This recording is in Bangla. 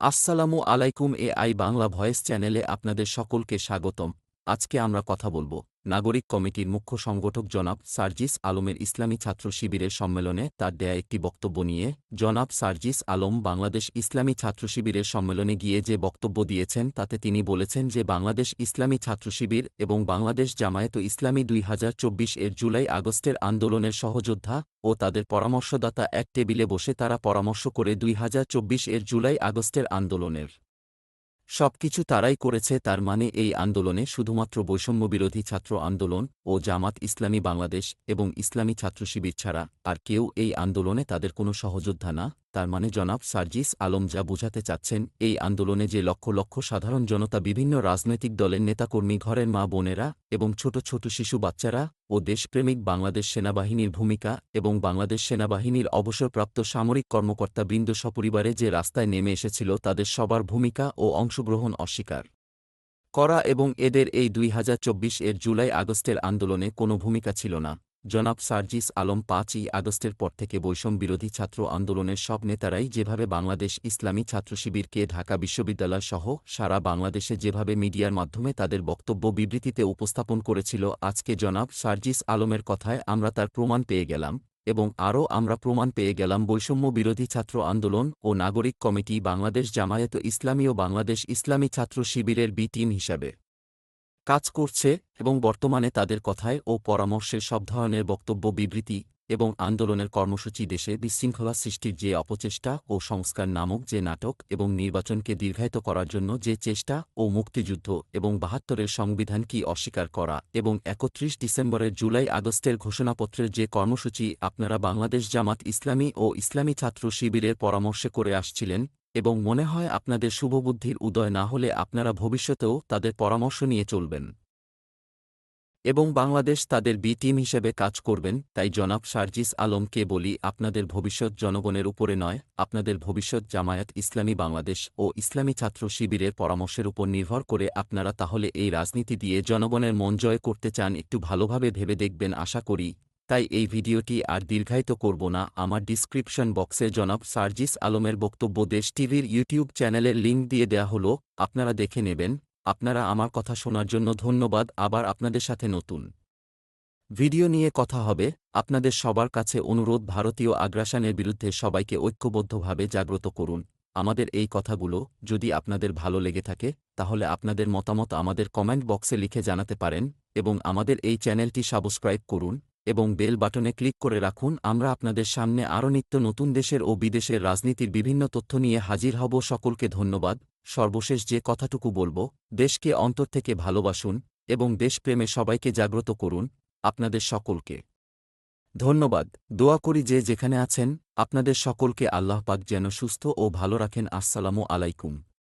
আসসালামু আলাইকুম এ আই বাংলা ভয়েস চ্যানেলে আপনাদের সকলকে স্বাগতম। আজকে আমরা কথা বলব নাগরিক কমিটির মুখ্য সংগঠক জনাব সার্জিস আলমের ইসলামী ছাত্র শিবিরের সম্মেলনে তার দেয়া একটি বক্তব্য নিয়ে জনাব সার্জিস আলম বাংলাদেশ ইসলামী ছাত্র শিবিরের সম্মেলনে গিয়ে যে বক্তব্য দিয়েছেন তাতে তিনি বলেছেন যে বাংলাদেশ ইসলামী ছাত্র শিবির এবং বাংলাদেশ জামায়াত ইসলামী দুই হাজার চব্বিশ এর জুলাই আগস্টের আন্দোলনের সহযোদ্ধা ও তাদের পরামর্শদাতা এক টেবিলে বসে তারা পরামর্শ করে দুই হাজার চব্বিশ এর জুলাই আগস্টের আন্দোলনের সবকিছু তারাই করেছে তার মানে এই আন্দোলনে শুধুমাত্র বৈষম্যবিরোধী ছাত্র আন্দোলন ও জামাত ইসলামী বাংলাদেশ এবং ইসলামী ছাত্রশিবির ছাড়া আর কেউ এই আন্দোলনে তাদের কোনো সহযোদ্ধা না। তার মানে জনাব সার্জিস আলম যা বোঝাতে চাচ্ছেন, এই আন্দোলনে যে লক্ষ লক্ষ সাধারণ জনতা বিভিন্ন রাজনৈতিক দলের নেতাকর্মী ঘরের মা বোনেরা এবং ছোট ছোট শিশু বাচ্চারা ও দেশপ্রেমিক বাংলাদেশ সেনাবাহিনীর ভূমিকা এবং বাংলাদেশ সেনাবাহিনীর অবসরপ্রাপ্ত সামরিক কর্মকর্তা বৃন্দ সপরিবারে যে রাস্তায় নেমে এসেছিল তাদের সবার ভূমিকা ও অংশগ্রহণ অস্বীকার। করা এবং এদের এই দুই হাজার চব্বিশ এর জুলাই আগস্টের আন্দোলনে কোনো ভূমিকা ছিল না। জনাব সার্জিস আলম পাঁচই আগস্টের পর থেকে বৈষম বিরোধী ছাত্র আন্দোলনের সব নেতারাই যেভাবে বাংলাদেশ ইসলামী ছাত্র শিবিরকে ঢাকা বিশ্ববিদ্যালয় সহ সারা বাংলাদেশে যেভাবে মিডিয়ার মাধ্যমে তাদের বক্তব্য বিবৃতিতে উপস্থাপন করেছিল, আজকে জনাব সার্জিস আলমের কথায় আমরা তার প্রমাণ পেয়ে গেলাম এবং আরও আমরা প্রমাণ পেয়ে গেলাম বৈষম্য বিরোধী ছাত্র আন্দোলন ও নাগরিক কমিটি বাংলাদেশ জামায়াত ইসলামী ও বাংলাদেশ ইসলামী ছাত্র শিবিরের বি টিম হিসাবে। কাজ করছে এবং বর্তমানে তাদের কথায় ও পরামর্শের সব ধরনের বক্তব্য, বিবৃতি এবং আন্দোলনের কর্মসূচি দেশে বিশৃঙ্খলা সৃষ্টির যে অপচেষ্টা ও সংস্কার নামক যে নাটক এবং নির্বাচনকে দীর্ঘায়িত করার জন্য যে চেষ্টা ও মুক্তিযুদ্ধ এবং বাহাত্তরের সংবিধান কি অস্বীকার করা এবং একত্রিশ ডিসেম্বরের জুলাই আগস্টের ঘোষণাপত্রের যে কর্মসূচি আপনারা বাংলাদেশ জামাত ইসলামী ও ইসলামী ছাত্র শিবিরের পরামর্শে করে আসছিলেন এবং মনে হয় আপনাদের শুভবুদ্ধির উদয় না হলে আপনারা ভবিষ্যতেও তাদের পরামর্শ নিয়ে চলবেন। এবং বাংলাদেশ তাদের বি টিম হিসেবে কাজ করবেন, তাই জনাব সার্জিস আলমকে বলি, আপনাদের ভবিষ্যৎ জনগণের উপরে নয়, আপনাদের ভবিষ্যৎ জামায়াত ইসলামী বাংলাদেশ ও ইসলামী ছাত্র শিবিরের পরামর্শের উপর নির্ভর করে আপনারা তাহলে এই রাজনীতি দিয়ে জনগণের মন জয় করতে চান, একটু ভালোভাবে ভেবে দেখবেন, আশা করি। তাই এই ভিডিওটি আর দীর্ঘায়িত করব না। আমার ডিসক্রিপশন বক্সে জনাব সার্জিস আলমের বক্তব্য দেশ টিভির ইউটিউব চ্যানেলের লিঙ্ক দিয়ে দেয়া হলো। আপনারা দেখে নেবেন। আপনারা আমার কথা শোনার জন্য ধন্যবাদ। আবার আপনাদের সাথে নতুন ভিডিও নিয়ে কথা হবে। আপনাদের সবার কাছে অনুরোধ, ভারতীয় আগ্রাসনের বিরুদ্ধে সবাইকে ঐক্যবদ্ধভাবে জাগ্রত করুন। আমাদের এই কথাগুলো যদি আপনাদের ভালো লেগে থাকে, তাহলে আপনাদের মতামত আমাদের কমেন্ট বক্সে লিখে জানাতে পারেন এবং আমাদের এই চ্যানেলটি সাবস্ক্রাইব করুন। এবং বেল বাটনে ক্লিক করে রাখুন। আমরা আপনাদের সামনে আরও নিত্য নতুন দেশের ও বিদেশের রাজনীতির বিভিন্ন তথ্য নিয়ে হাজির হব। সকলকে ধন্যবাদ। সর্বশেষ যে কথাটুকু বলব, দেশকে অন্তর থেকে ভালোবাসুন এবং দেশপ্রেমে সবাইকে জাগ্রত করুন আপনাদের সকলকে। ধন্যবাদ। দোয়া করি যে যেখানে আছেন, আপনাদের সকলকে আল্লাহ পাক যেন সুস্থ ও ভালো রাখেন। আসসালামু আলাইকুম।